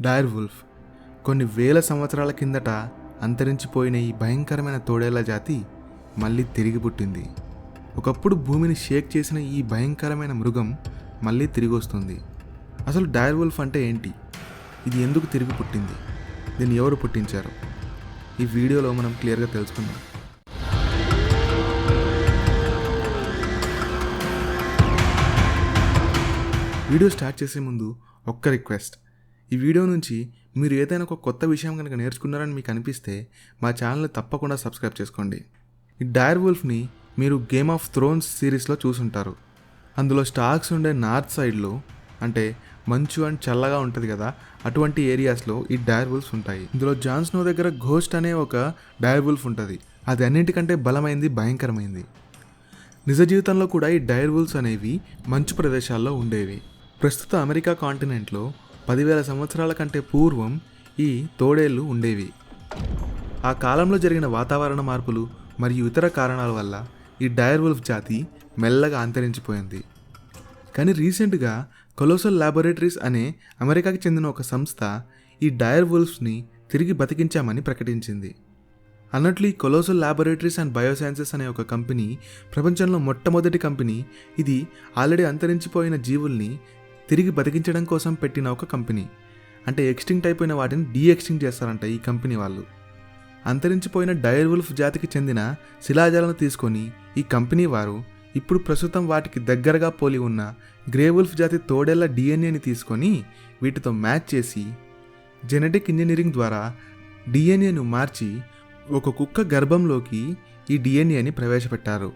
డైర్ wolf కొన్ని వేల సంవత్సరాల కిందట అంతరించిపోయిన ఈ భయంకరమైన తోడేళ్ళ జాతి మళ్ళీ తిరిగి పుట్టింది. ఒకప్పుడు భూమిని షేక్ చేసిన ఈ భయంకరమైన మృగం మళ్ళీ తిరిగి వస్తుంది. అసలు డైర్ వుల్ఫ్ అంటే ఏంటి? ఇది ఎందుకు తిరిగి పుట్టింది? దీన్ని ఎవరు పుట్టించారు? ఈ వీడియోలో మనం క్లియర్గా తెలుసుకుందాం. వీడియో స్టార్ట్ చేసే ముందు ఒక్క రిక్వెస్ట్. ఈ వీడియో నుంచి మీరు ఏదైనా ఒక కొత్త విషయం కనుక నేర్చుకున్నారని మీకు అనిపిస్తే మా ఛానల్ని తప్పకుండా సబ్స్క్రైబ్ చేసుకోండి. ఈ డైర్ వుల్ఫ్ని మీరు గేమ్ ఆఫ్ థ్రోన్స్ సిరీస్లో చూసుంటారు. అందులో స్టాక్స్ ఉండే నార్త్ సైడ్లో అంటే మంచు అండ్ చల్లగా ఉంటుంది కదా అటువంటి ఏరియాస్లో ఈ డైర్ వుల్ఫ్స్ ఉంటాయి. ఇందులో జాన్స్నో దగ్గర ఘోస్ట్ అనే ఒక డైర్ వుల్ఫ్ ఉంటుంది. అది అన్నిటికంటే బలమైంది భయంకరమైంది. నిజ జీవితంలో కూడా ఈ డైర్ వుల్ఫ్స్ అనేవి మంచు ప్రదేశాల్లో ఉండేవి. ప్రస్తుత అమెరికా కాంటినెంట్లో పదివేల సంవత్సరాల కంటే పూర్వం ఈ తోడేళ్ళు ఉండేవి. ఆ కాలంలో జరిగిన వాతావరణ మార్పులు మరియు ఇతర కారణాల వల్ల ఈ డయర్ వుల్ఫ్ జాతి మెల్లగా అంతరించిపోయింది. కానీ రీసెంట్గా కొలోసల్ ల్యాబొరేటరీస్ అనే అమెరికాకి చెందిన ఒక సంస్థ ఈ డయర్ వుల్ఫ్స్ని తిరిగి బతికించామని ప్రకటించింది. అన్నట్లు ఈ కొలోసల్ ల్యాబొరేటరీస్ అండ్ బయోసైన్సెస్ అనే ఒక కంపెనీ ప్రపంచంలో మొట్టమొదటి కంపెనీ ఇది ఆల్రెడీ అంతరించిపోయిన జీవుల్ని తిరిగి బతికించడం కోసం పెట్టిన ఒక కంపెనీ. అంటే ఎక్స్టింక్ట్ అయిపోయిన వాటిని డీ ఎక్స్టింక్ట్ చేస్తారంట ఈ కంపెనీ వాళ్ళు. అంతరించిపోయిన డైర్ వుల్ఫ్ జాతికి చెందిన శిలాజాలను తీసుకొని ఈ కంపెనీ వారు ఇప్పుడు ప్రస్తుతం వాటికి దగ్గరగా పోలి ఉన్న గ్రేవుల్ఫ్ జాతి తోడేళ్ళ డిఎన్ఏని తీసుకొని వీటితో మ్యాచ్ చేసి జెనెటిక్ ఇంజనీరింగ్ ద్వారా డిఎన్ఏను మార్చి ఒక కుక్క గర్భంలోకి ఈ డిఎన్ఏని ప్రవేశపెట్టారు.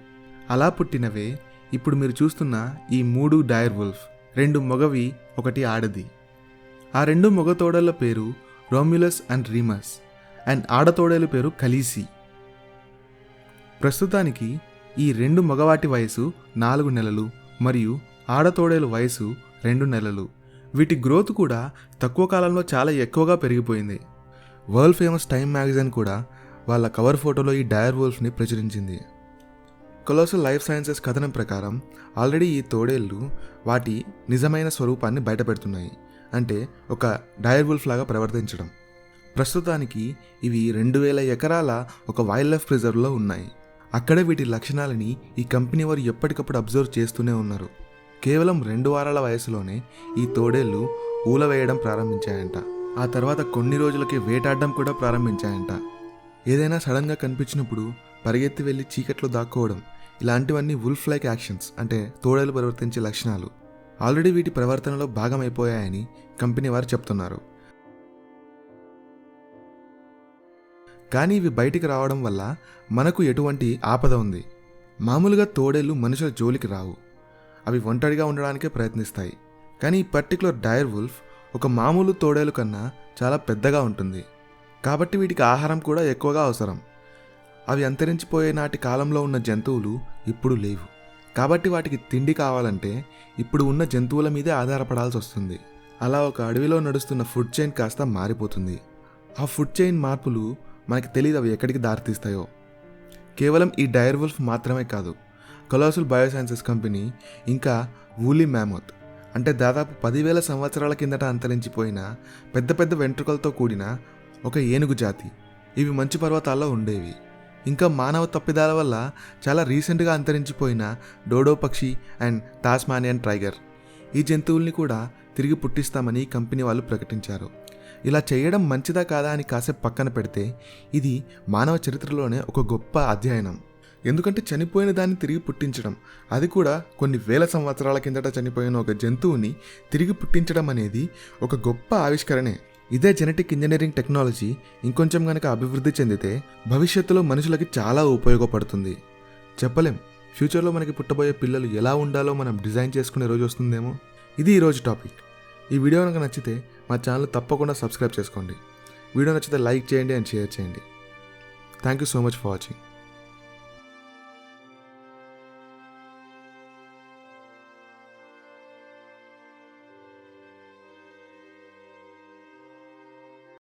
అలా పుట్టినవే ఇప్పుడు మీరు చూస్తున్న ఈ మూడు డైర్ వుల్ఫ్ రెండు మగవి ఒకటి ఆడది. ఆ రెండు మగతోడల పేరు రోమ్యులస్ అండ్ రీమస్ అండ్ ఆడతోడేలు పేరు కలీసి. ప్రస్తుతానికి ఈ రెండు మగవాటి వయసు నాలుగు నెలలు మరియు ఆడతోడేలు వయసు రెండు నెలలు. వీటి గ్రోత్ కూడా తక్కువ కాలంలో చాలా ఎక్కువగా పెరిగిపోయింది. వరల్డ్ ఫేమస్ టైమ్ మ్యాగజైన్ కూడా వాళ్ళ కవర్ ఫోటోలో ఈ డయర్ వోల్ఫ్ని ప్రచురించింది. కొలోసల్ లైఫ్ సైన్సెస్ కథనం ప్రకారం ఆల్రెడీ ఈ తోడేళ్ళు వాటి నిజమైన స్వరూపాన్ని బయటపెడుతున్నాయి. అంటే ఒక డైర్వుల్ఫ్ లాగా ప్రవర్తించడం. ప్రస్తుతానికి ఇవి రెండు వేల ఎకరాల ఒక వైల్డ్ లైఫ్ ప్రిజర్వ్లో ఉన్నాయి. అక్కడే వీటి లక్షణాలని ఈ కంపెనీ వారు ఎప్పటికప్పుడు అబ్జర్వ్ చేస్తూనే ఉన్నారు. కేవలం రెండు వారాల వయసులోనే ఈ తోడేళ్ళు ఊల వేయడం ప్రారంభించాయంట. ఆ తర్వాత కొన్ని రోజులకి వేటాడడం కూడా ప్రారంభించాయంట. ఏదైనా సడన్గా కనిపించినప్పుడు పరిగెత్తి వెళ్ళి చీకట్లో దాక్కోవడం ఇలాంటివన్నీ వుల్ఫ్ లైక్ యాక్షన్స్ అంటే తోడేలు ప్రవర్తించే లక్షణాలు. ఆల్రెడీ వీటి ప్రవర్తనలో భాగమైపోయాయని కంపెనీ వారు చెప్తున్నారు. కానీ ఇవి బయటికి రావడం వల్ల మనకు ఎటువంటి ఆపద ఉంది. మామూలుగా తోడేళ్ళు మనుషుల జోలికి రావు. అవి ఒంటరిగా ఉండడానికే ప్రయత్నిస్తాయి. కానీ ఈ పర్టికులర్ డైర్ వుల్ఫ్ ఒక మామూలు తోడేలు కన్నా చాలా పెద్దగా ఉంటుంది. కాబట్టి వీటికి ఆహారం కూడా ఎక్కువగా అవసరం. అవి అంతరించిపోయే నాటి కాలంలో ఉన్న జంతువులు ఇప్పుడు లేవు. కాబట్టి వాటికి తిండి కావాలంటే ఇప్పుడు ఉన్న జంతువుల మీదే ఆధారపడాల్సి వస్తుంది. అలా ఒక అడవిలో నడుస్తున్న ఫుడ్ చైన్ కాస్త మారిపోతుంది. ఆ ఫుడ్ చైన్ మార్పులు మనకి తెలియదు అవి ఎక్కడికి దారితీస్తాయో. కేవలం ఈ డైర్ వుల్ఫ్ మాత్రమే కాదు కొలాసుల్ బయోసైన్సెస్ కంపెనీ ఇంకా వూలీ మ్యామోత్ అంటే దాదాపు పదివేల సంవత్సరాల కిందట అంతరించిపోయిన పెద్ద పెద్ద వెంట్రుకలతో కూడిన ఒక ఏనుగు జాతి. ఇవి మంచు పర్వతాల్లో ఉండేవి. ఇంకా మానవ తప్పిదాల వల్ల చాలా రీసెంట్గా అంతరించిపోయిన డోడో పక్షి అండ్ టాస్మానియన్ టైగర్ ఈ జంతువుల్ని కూడా తిరిగి పుట్టిస్తామని కంపెనీ వాళ్ళు ప్రకటించారు. ఇలా చేయడం మంచిదా కాదా అని కాసేపు పక్కన పెడితే ఇది మానవ చరిత్రలోనే ఒక గొప్ప అధ్యయనం. ఎందుకంటే చనిపోయిన దాన్ని తిరిగి పుట్టించడం అది కూడా కొన్ని వేల సంవత్సరాల కిందట చనిపోయిన ఒక జంతువుని తిరిగి పుట్టించడం అనేది ఒక గొప్ప ఆవిష్కరణే. ఇదే జెనెటిక్ ఇంజనీరింగ్ టెక్నాలజీ ఇంకొంచెం కనుక అభివృద్ధి చెందితే భవిష్యత్తులో మనుషులకి చాలా ఉపయోగపడుతుంది. చెప్పలేం. ఫ్యూచర్లో మనకి పుట్టబోయే పిల్లలు ఎలా ఉండాలో మనం డిజైన్ చేసుకునే రోజు వస్తుందేమో? ఇది ఈరోజు టాపిక్. ఈ వీడియో కనుక నచ్చితే మా ఛానల్ తప్పకుండా సబ్స్క్రైబ్ చేసుకోండి. వీడియో నచ్చితే లైక్ చేయండి అండ్ షేర్ చేయండి. Thank you so much for watching